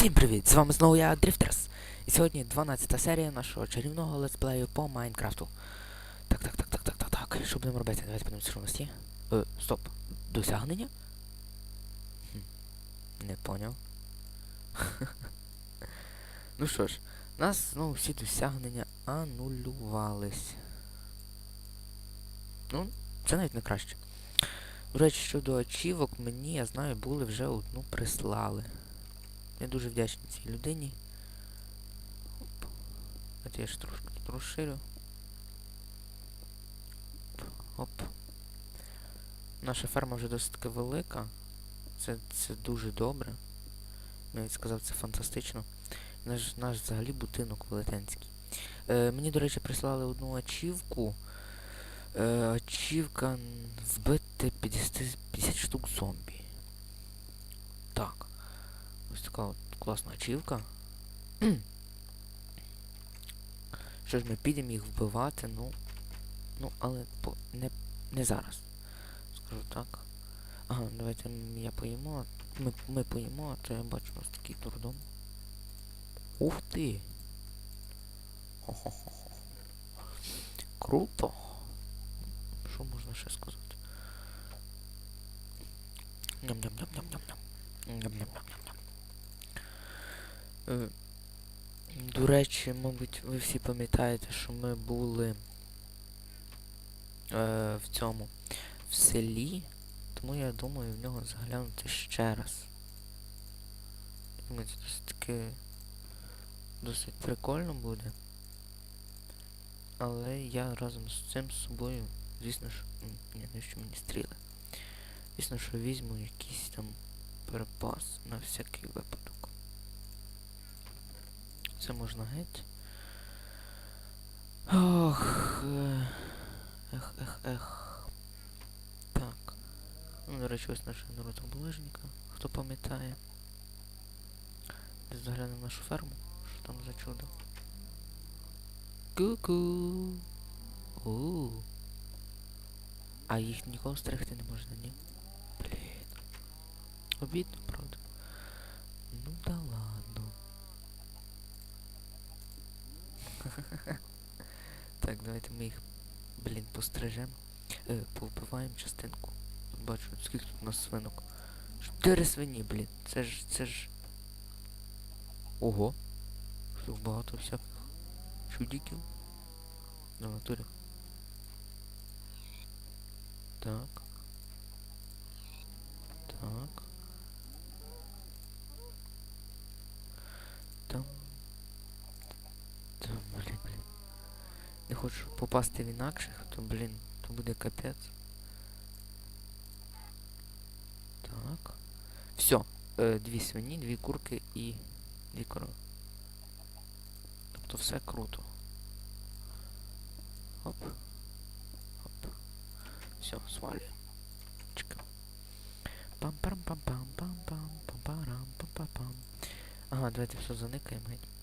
Всім привіт! З вами знову я Дрифтерс. І сьогодні 12 серія нашого чарівного летсплею по Майнкрафту. Так, так, так, так, так, так, так. Що будемо робити? Давайте подивимося, що у нас є. Е, стоп. Досягнення? Хм, не поняв. ну що ж, нас знову всі досягнення анулювались. Ну, це навіть не краще. До речі, щодо очівок, мені, я знаю, були вже одну прислали. Я дуже вдячний цій людині. Оп. Давайте я ж трошки тут розширю. Оп. Оп. Наша ферма вже досить таки велика. Це, це дуже добре. Я навіть сказав, це фантастично. Наш, наш взагалі будинок велетенський. Е, мені, до речі, прислали одну ачівку. Е, ачівка вбити 50, 50 штук зомбі. Так. Ось така от класна ачівка. Що ж, ми підемо їх вбивати, ну. Ну, але по, не, не зараз. Скажу так. Ага, давайте я поїмо. Ми, ми поїмо, а то я бачу ось такий дурдом. Ух ти! Хо-хо-хо-хо. Круто! Що можна ще сказати? Ням-ням-ням-ням-ням-ням. Ням-ням-ням-ням-ням. Е, До речі, мабуть, ви всі пам'ятаєте, що ми були е, в цьому в селі, тому я думаю в нього заглянути ще раз. Думаю, це досить таки досить прикольно буде. Але я разом з цим з собою, звісно ж, ні, не що мені стріли. Звісно, що візьму якийсь там перепас на всякий випадок. Це можна геть. Ох. Ех, ех, ех. Так. Ну, до речі, ось наша народа булежника. Хто пам'ятає? Десь заглянемо нашу ферму. Що там за чудо? Ку-ку. У. А їх нікого стригти не можна, ні? Блін. Обідно, правда? Ну да ладно. Так, давайте ми їх, блін, пострижемо. Е, повбиваємо частинку. Бачу, скільки тут у нас свинок. Чотири свині, блін. Це ж, це ж. Ого. Тут багато всяких чудіків. На натурі. Так. Так. Там. Там, блін. Не хочу попасти в інакших, то, блін, то буде капець. Так. Все. Дві свині, дві курки і дві корови. Тобто все круто. Оп. Оп. Все, свалюємо. Чекай. пам пам пам пам пам пам пам парам пам пам пам Ага, давайте все заникаємо геть.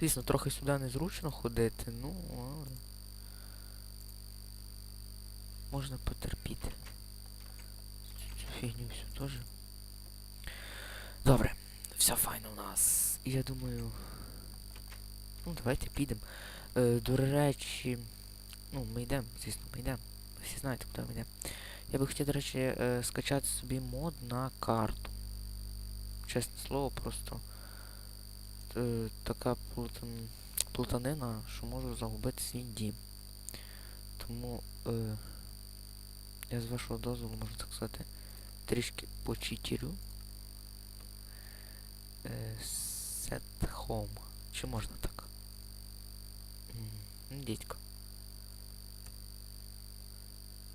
Звісно, трохи сюди незручно ходити, ну, але... Можна потерпіти. Цю- фігню всю теж. Добре, все файно у нас. Я думаю. Ну, давайте підемо. Е, до речі. Ну, ми йдемо, звісно, ми йдемо. Ви всі знаєте, куди ми йдемо. Я би хотів, до речі, е, скачати собі мод на карту. Чесне слово, просто е, така плутан... плутанина, що можу загубити свій дім. Тому е, я з вашого дозволу, можу так сказати, трішки почитірю. Е, set home. Чи можна так? Дідько.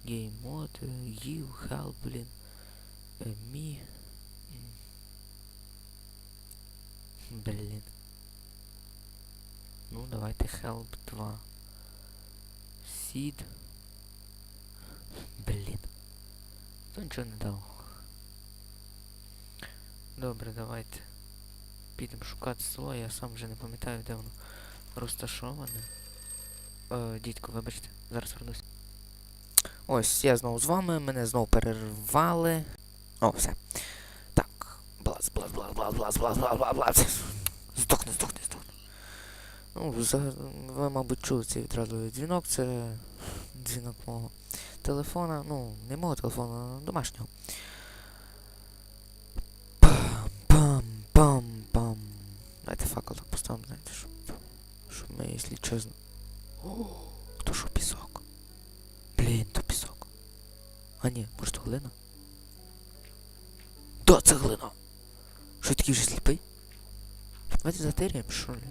Game mode, you, help, блін. е, Me. Блін. Ну, давайте help 2. Seed. Блін. То нічого не дав. Добре, давайте. Підемо шукати село, я сам вже не пам'ятаю, де воно розташоване. Е, дідько, вибачте, зараз вернусь. Ось, я знову з вами, мене знову перервали. О, все. Так, балас, бла, бла, бла, бла, бла. Здохни, здохни, здохни. Ну, ви, мабуть, чули цей відразу дзвінок, це дзвінок мого телефона, ну, не мого телефона, а домашнього. Пам-пам-пам-пам. Давайте факел так поставимо, знаєте, щоб, щоб ми, якщо чесно. О, то що пісок? Блін, то пісок. А ні, може то глина? Да, це глина. Що такий вже сліпий? Давайте затиряємо, що ли?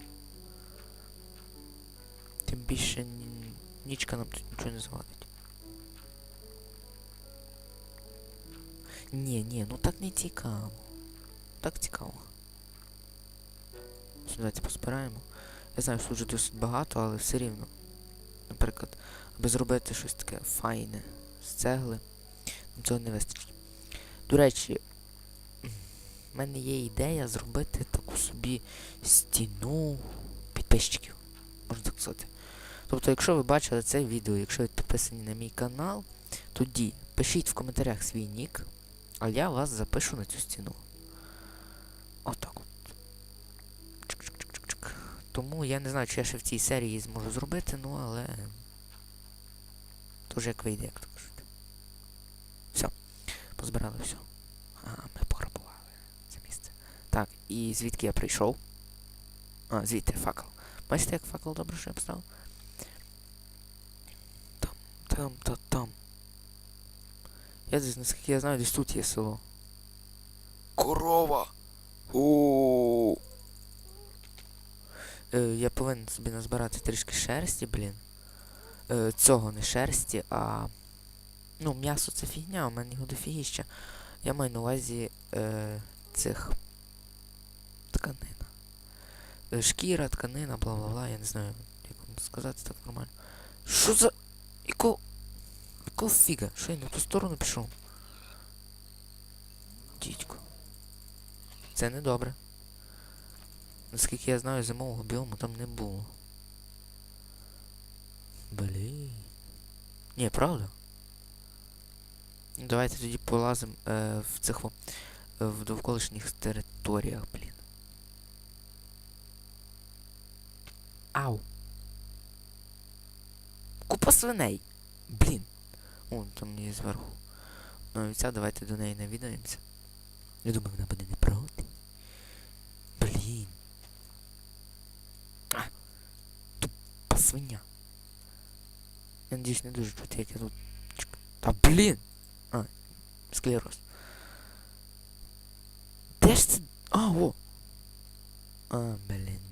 Тим більше ні- нічка нам тут нічого не завадить. Ні, ні, ну так не цікаво. Так цікаво. Все, Давайте поспираємо. Я знаю, що вже досить багато, але все рівно. Наприклад, аби зробити щось таке файне з цегли, нам цього не вистачить. До речі, в мене є ідея зробити таку собі стіну підписчиків, можна так сказати. Тобто, якщо ви бачили це відео, якщо ви підписані на мій канал, тоді пишіть в коментарях свій нік, а я вас запишу на цю стіну. Отак от. Чик-чик-чик-чик. Тому я не знаю, чи я ще в цій серії зможу зробити, ну але. Тож як вийде, як то кажуть. Все. Позбирали все. А, ми пограбували це місце. Так, і звідки я прийшов? А, звідти факел. Бачите, як факел добре, що я поставив? Там, там, та там. Я десь, наскільки я знаю, десь тут є село. Корова! у Е, я повинен собі назбирати трішки шерсті, блін. Е, цього не шерсті, а. Ну, м'ясо це фігня, у мене його дофігіща. Я маю на увазі е, цих тканина. Е, шкіра, тканина, бла бла бла, я не знаю, як вам сказати так нормально. Що за. Яко. Якого фіга? Що я в ту сторону пішов? Дідько. Це не добре. Наскільки я знаю, зимового біому там не було. Блін. Ні, правда? Ну, Давайте тоді полазимо е, в цих в довколишніх територіях, блін. Ау. Купа свиней. Блін. О, там є зверху. Ну і ця, давайте до неї навідаємося. Я думаю, вона буде не проти. Блін. А. Тупа свиня. Я надіюсь, не дуже чути, як я тут. Та блін! А, склероз. Де ж це? А, о! А, блін.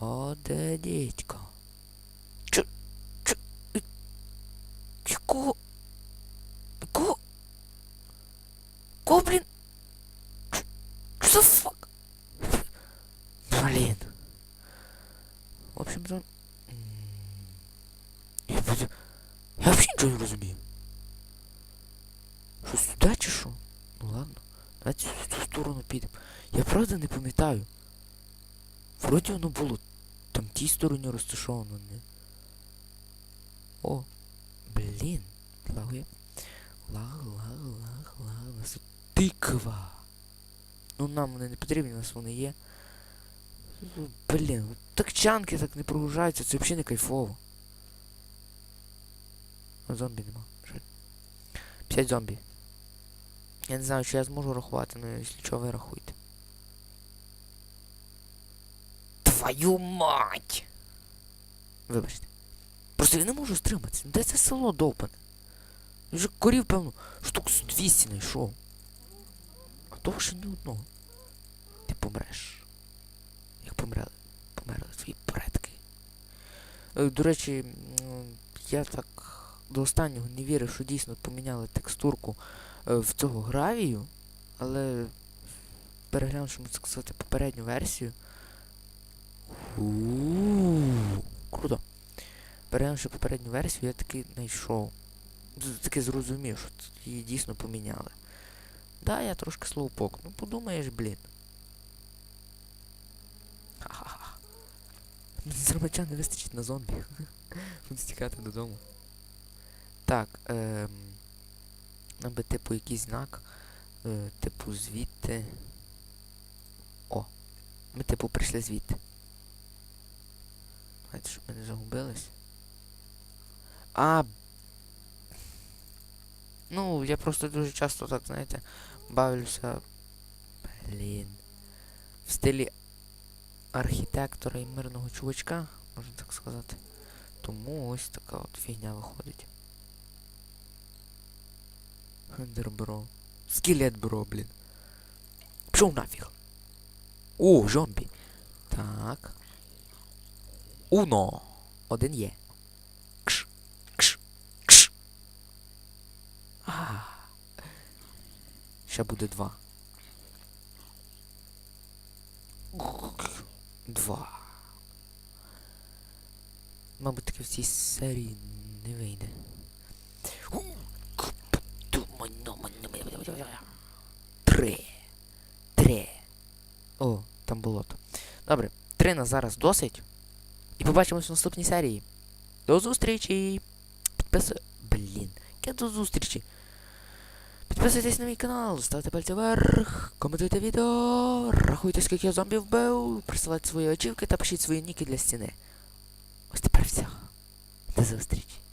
Ні. О, де дідько. Чо? Чо? і- Якого? Якого? Кого, блін? Ч- Що за фак? Блін. В общем-то... м, Я, буду- я вообще нічого не розумію. Що сюди чи що? Ну ладно. Давайте в цю сторону підемо. Я правда не пам'ятаю. Вроді воно було там тій стороні розташовано, не? О, блін. Лагує. Лаг, лаг, лаг, лаг. Тиква. Ну нам вони не потрібні, у нас вони є. Ну, Блін, так чанки так не прогружаються, це взагалі не кайфово. Зомбі нема. Жаль. 50 зомбі. Я не знаю, чи я зможу рахувати, але якщо що, ви рахуйте. Твою мать! Вибачте. Просто я не можу стриматися. Де це село довбане? Вже корів, певно, штук з 200 знайшов. А того ще ні одного. Ти помреш. Як померли, померли твої предки. Е, До речі, я так до останнього не вірив, що дійсно поміняли текстурку е, в цього гравію, але переглянувши, можна сказати, попередню версію. У-у-у, Круто. Переглянувши попередню версію, я таки знайшов. Таки зрозумів, що її дійсно поміняли. Да, я трошки слоупок. Ну подумаєш, блін. Ха-ха-ха. Мені не вистачить на зомбі. Буду стікати додому. Так, ем, нам би типу якийсь знак Е, типу, звідти. О! Ми типу прийшли звідти. Давайте, щоб ми не загубились. А. Ну, я просто дуже часто так, знаєте, бавлюся. Блін. В стилі архітектора і мирного чувачка, можна так сказати. Тому ось така от фігня виходить. Хендербро. Скелет бро, блін. Пішов нафіг. О, зомбі. Так. Уно. Один є. Кш. Кш. Кш. А. Ще буде два. Два. Мабуть, таки в цій серії не вийде. Три. Три. О, там болото. Добре, три на зараз досить. І побачимось в наступній серії. До зустрічі! Підписуй... Блін. Яке до зустрічі? Підписуйтесь на мій канал, ставте пальці вверх, коментуйте відео, рахуйте, скільки я зомбів вбив, присилайте свої очівки та пишіть свої ніки для стіни. Ось тепер все. До зустрічі.